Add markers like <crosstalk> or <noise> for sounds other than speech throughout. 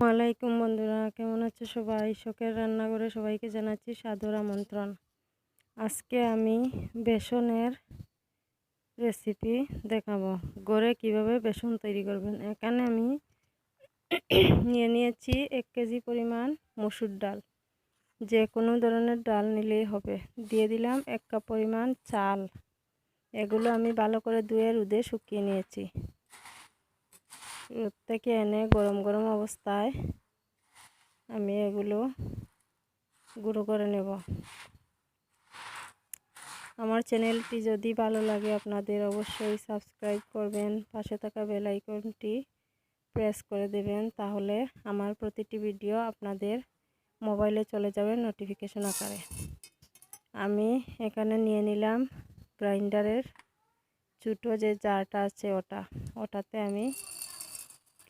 আলাইকুম বন্ধুরা, কেমন আছো সবাই? শখের রান্নাঘরে সবাইকে জানাচ্ছি সাদর আমন্ত্রণ। আজকে আমি বেসনের রেসিপি দেখাবো। গড়ে কীভাবে বেসন তৈরি করবেন? এখানে আমি নিয়ে নিয়েছি এক কেজি পরিমাণ মসুর ডাল। যে কোনো ধরনের ডাল নিলেই হবে। দিয়ে দিলাম এক কাপ পরিমাণ চাল। এগুলো আমি ভালো করে ধুয়ে রুদে শুকিয়ে নিয়েছি। রোদ থেকে এনে গরম গরম অবস্থায় আমি এগুলো গুঁড়ো করে নেব। আমার চ্যানেলটি যদি ভালো লাগে আপনাদের অবশ্যই সাবস্ক্রাইব করবেন, পাশে থাকা বেল আইকনটি প্রেস করে দেবেন, তাহলে আমার প্রতিটি ভিডিও আপনাদের মোবাইলে চলে যাবে নোটিফিকেশন আকারে। আমি এখানে নিয়ে নিলাম গ্রাইন্ডারের ছোটো যে জারটা আছে ওটা। ওটাতে আমি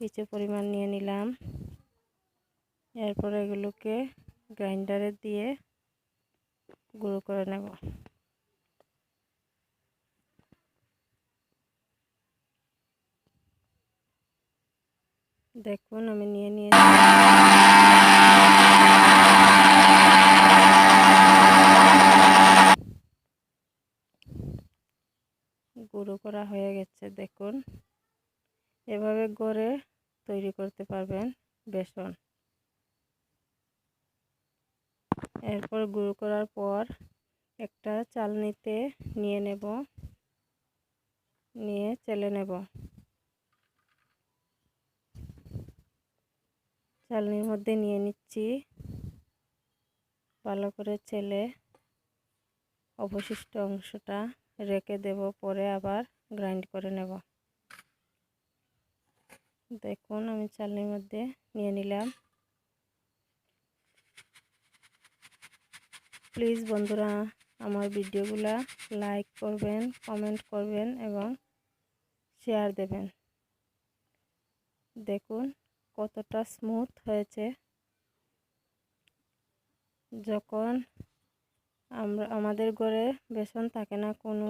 কিছু পরিমাণ নিয়ে নিলাম। এরপর এগুলোকে গ্রাইন্ডারে দিয়ে গুঁড়ো করে নেব। দেখুন, আমি নিয়ে নিয়ে গুঁড়ো করা হয়ে গেছে, দেখুন। এভাবে গড়ে তৈরি করতে পারবেন বেসন। এরপর গুঁড়ো করার পর একটা চালনিতে নিয়ে নেব, নিয়ে চেলে নেব। চালনির মধ্যে নিয়ে নিচ্ছি। ভালো করে চেলে অবশিষ্ট অংশটা রেখে দেব, পরে আবার গ্রাইন্ড করে নেব। দেখুন, আমি চালনির মধ্যে নিয়ে নিলাম। প্লিজ বন্ধুরা, আমার ভিডিওগুলা লাইক করবেন কমেন্ট করবেন এবং শেয়ার দেবেন। দেখুন, কতটা স্মুথ হয়েছে। যখন আমরা, আমাদের ঘরে বেসন থাকে না, কোনো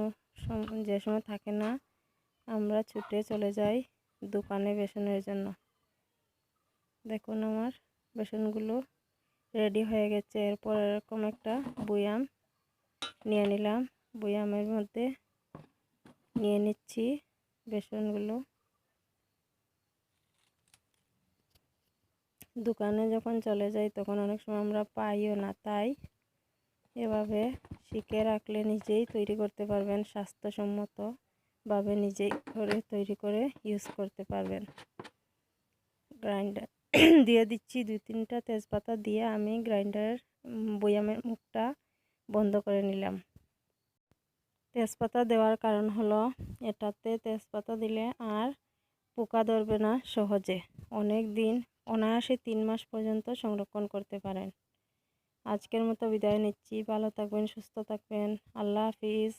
যে সময় থাকে না, আমরা ছুটে চলে যাই। দোকানে বেসনের জন্য। দেখুন আমার বেসনগুলো রেডি হয়ে গেছে। এরপর এরকম একটা বয়াম নিয়ে নিলাম। বয়ামের মধ্যে নিয়ে নিচ্ছি বেসনগুলো। দোকানে যখন চলে যাই তখন অনেক সময় আমরা পাইও না, তাই এভাবে শিখে রাখলে নিজেই তৈরি করতে পারবেন স্বাস্থ্যসম্মতভাবে নিজেই করে তৈরি করে ইউজ করতে পারবেন। গ্রাইন্ডার <coughs> দিয়ে দিচ্ছি দুই তিনটা তেজপাতা দিয়ে আমি গ্রাইন্ডারের বয়ামের মুখটা বন্ধ করে নিলাম। তেজপাতা দেওয়ার কারণ হলো এটাতে তেজপাতা দিলে আর পোকা ধরবে না সহজে। অনেক দিন অনায়াসে তিন মাস পর্যন্ত সংরক্ষণ করতে পারেন। আজকের মতো বিদায় নিচ্ছি। ভালো থাকবেন, সুস্থ থাকবেন। আল্লাহ হাফিজ।